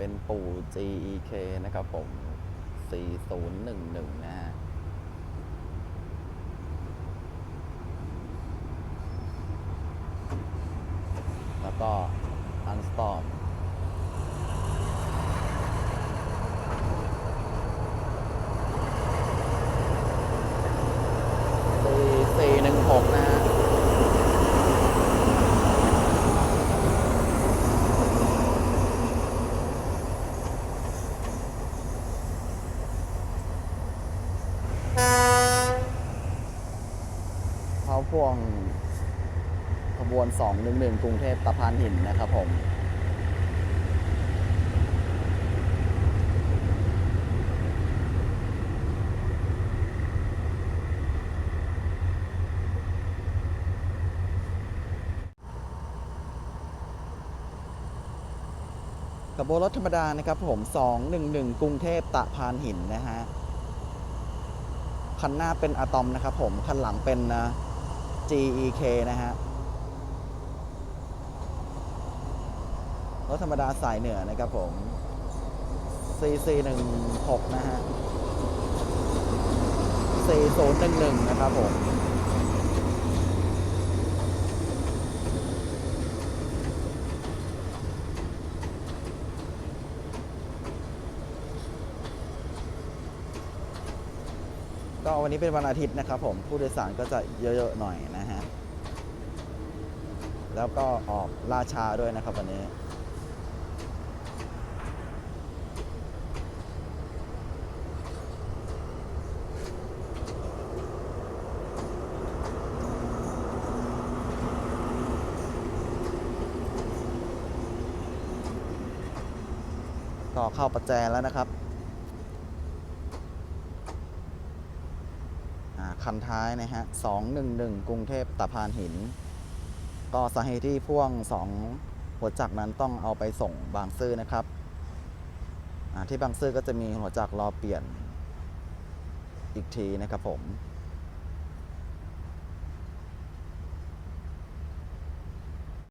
เป็นปู่ GEK นะครับผม 4011 นะฮะแล้วก็ Unstorm 4416นะฮะเขา พ่วงขบวน 211 กรุงเทพตะพานหินนะครับผมขบวนรถธรรมดานะครับผม 211 กรุงเทพตะพานหินนะฮะ คันหน้าเป็นอะตอมนะครับผม คันหลังเป็นนะ GEK นะฮะ รถธรรมดาสายเหนือนะครับผม CC16 นะฮะ 4011 นะครับผม ก็วันนี้เป็นวันอาทิตย์นะครับผมผู้โดยสารก็จะเยอะๆหน่อยนะฮะ แล้วก็ออกล่าช้าด้วยนะครับวันนี้ก็เข้าประแจแล้วนะครับ อ่า คันท้ายนะฮะ211กรุงเทพตะพานหิน ก็สาเหตุที่พ่วง2หัวจักรนั้นต้องเอาไปส่งบางซื่อนะครับ ที่บางซื่อก็จะมีหัวจักรรอเปลี่ยนอีกทีนะครับผม